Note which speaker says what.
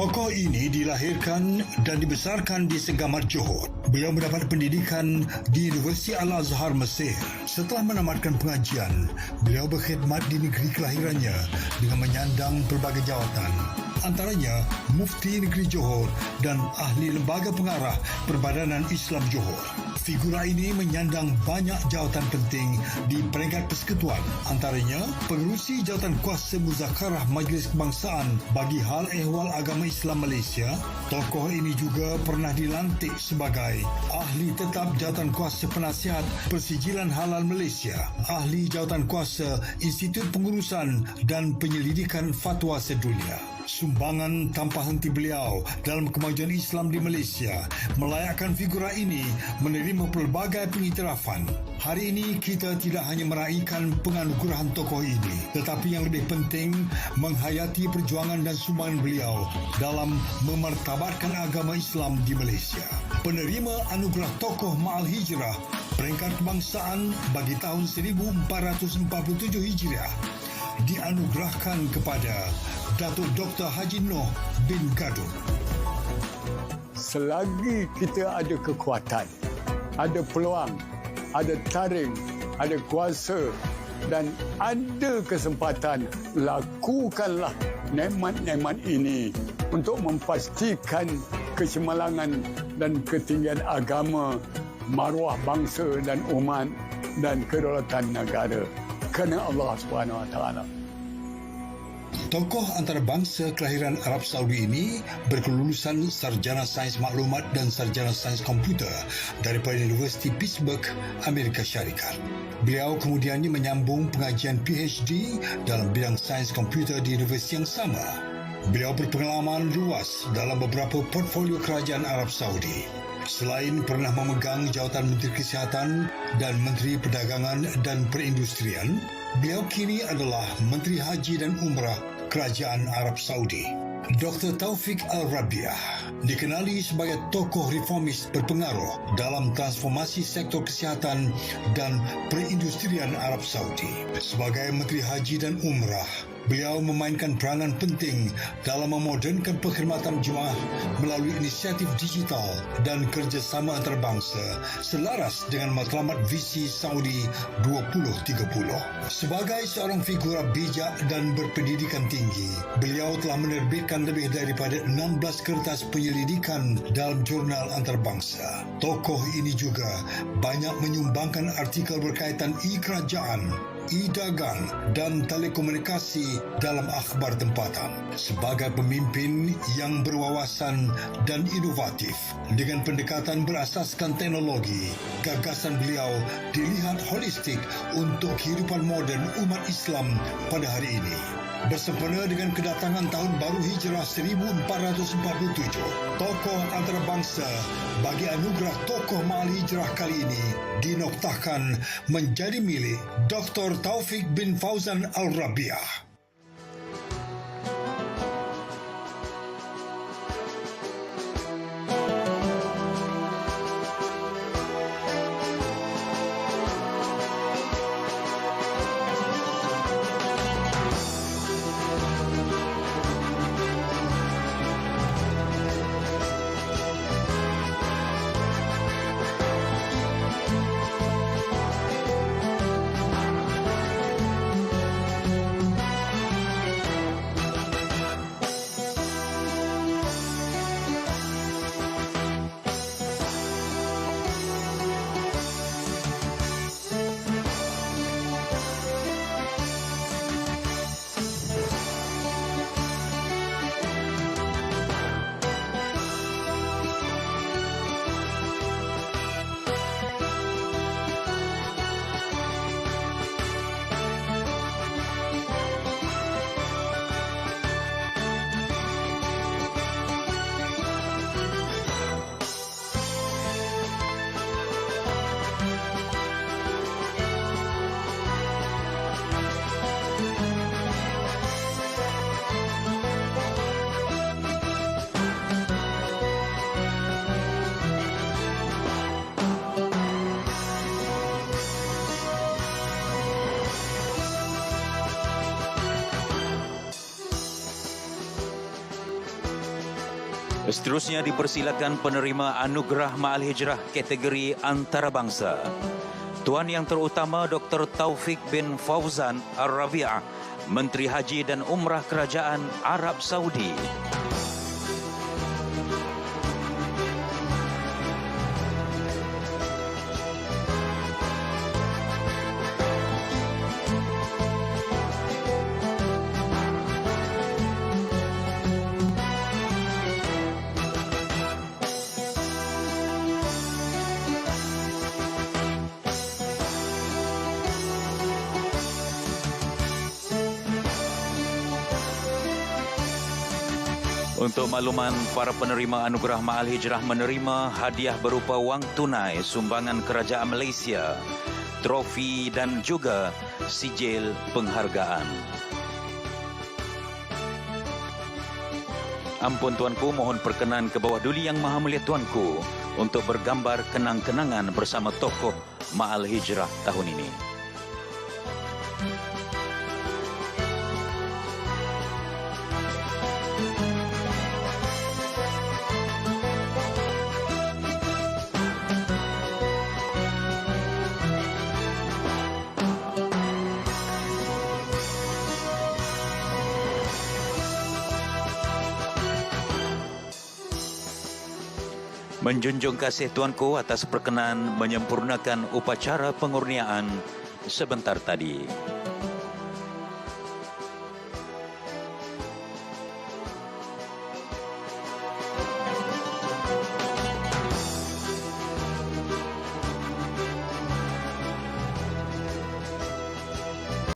Speaker 1: Tokoh ini dilahirkan dan dibesarkan di Segamat Johor. Beliau mendapat pendidikan di Universiti Al-Azhar Mesir. Setelah menamatkan pengajian, beliau berkhidmat di negeri kelahirannya dengan menyandang pelbagai jawatan. Antaranya Mufti Negeri Johor dan Ahli Lembaga Pengarah Perbadanan Islam Johor. Figura ini menyandang banyak jawatan penting di peringkat persekutuan. Antaranya, pengerusi jawatan kuasa muzakarah Majlis Kebangsaan bagi hal ehwal agama Islam Malaysia. Tokoh ini juga pernah dilantik sebagai Ahli Tetap Jawatan Kuasa Penasihat Persijilan Halal Malaysia, Ahli Jawatan Kuasa Institut Pengurusan dan Penyelidikan Fatwa Sedunia sumbangan tanpa henti beliau dalam kemajuan Islam di Malaysia melayakkan figura ini menerima pelbagai pengiktirafan. Hari ini kita tidak hanya meraihkan penganugerahan tokoh ini tetapi yang lebih penting menghayati perjuangan dan sumbangan beliau dalam memartabatkan agama Islam di Malaysia. Penerima anugerah tokoh Ma'al Hijrah peringkat kebangsaan bagi tahun 1447 Hijriah dianugerahkan kepada Datuk Dr. Haji Noh bin Gadun.
Speaker 2: Selagi kita ada kekuatan, ada peluang, ada taring, ada kuasa dan ada kesempatan, lakukanlah nemat-nemat ini untuk memastikan kecemerlangan dan ketinggian agama, maruah bangsa dan umat dan kedaulatan negara kerana Allah Subhanahu Wa Taala.
Speaker 1: Tokoh antarabangsa kelahiran Arab Saudi ini berkelulusan Sarjana Sains Maklumat dan Sarjana Sains Komputer daripada Universiti Pittsburgh, Amerika Syarikat. Beliau kemudiannya menyambung pengajian PhD dalam bidang sains komputer di universiti yang sama. Beliau berpengalaman luas dalam beberapa portfolio kerajaan Arab Saudi. Selain pernah memegang jawatan Menteri Kesihatan dan Menteri Perdagangan dan Perindustrian, beliau kini adalah Menteri Haji dan Umrah Kerajaan Arab Saudi. Dr. Taufik Al-Rabiah dikenali sebagai tokoh reformis berpengaruh dalam transformasi sektor kesihatan dan perindustrian Arab Saudi. Sebagai Menteri Haji dan Umrah, Beliau memainkan peranan penting dalam memodernkan perkhidmatan jemaah melalui inisiatif digital dan kerjasama antarabangsa selaras dengan matlamat visi Saudi 2030. Sebagai seorang figura bijak dan berpendidikan tinggi, beliau telah menerbitkan lebih daripada 16 kertas penyelidikan dalam jurnal antarabangsa. Tokoh ini juga banyak menyumbangkan artikel berkaitan e-kerajaan e-dagang dan telekomunikasi dalam akhbar tempatan. Sebagai pemimpin yang berwawasan dan inovatif dengan pendekatan berasaskan teknologi, gagasan beliau dilihat holistik untuk kehidupan moden umat Islam pada hari ini. Bersempena dengan kedatangan tahun baru Hijrah 1447, tokoh antarabangsa bagi anugerah tokoh Mahal Hijrah kali ini dinoktahkan menjadi milik Dr. Taufik bin Fauzan Al-Rabiah.
Speaker 3: Seterusnya dipersilakan penerima anugerah Ma'al Hijrah kategori antarabangsa. Tuan Yang Terutama Dr. Taufik bin Fauzan Ar-Rabi'ah, Menteri Haji dan Umrah Kerajaan Arab Saudi. Untuk makluman, para penerima anugerah Ma'al Hijrah menerima hadiah berupa wang tunai sumbangan kerajaan Malaysia, trofi dan juga sijil penghargaan. Ampun tuanku, mohon perkenan ke bawah duli yang maha mulia tuanku untuk bergambar kenang-kenangan bersama tokoh Ma'al Hijrah tahun ini. Menjunjung kasih tuanku atas perkenan menyempurnakan upacara pengurniaan sebentar tadi.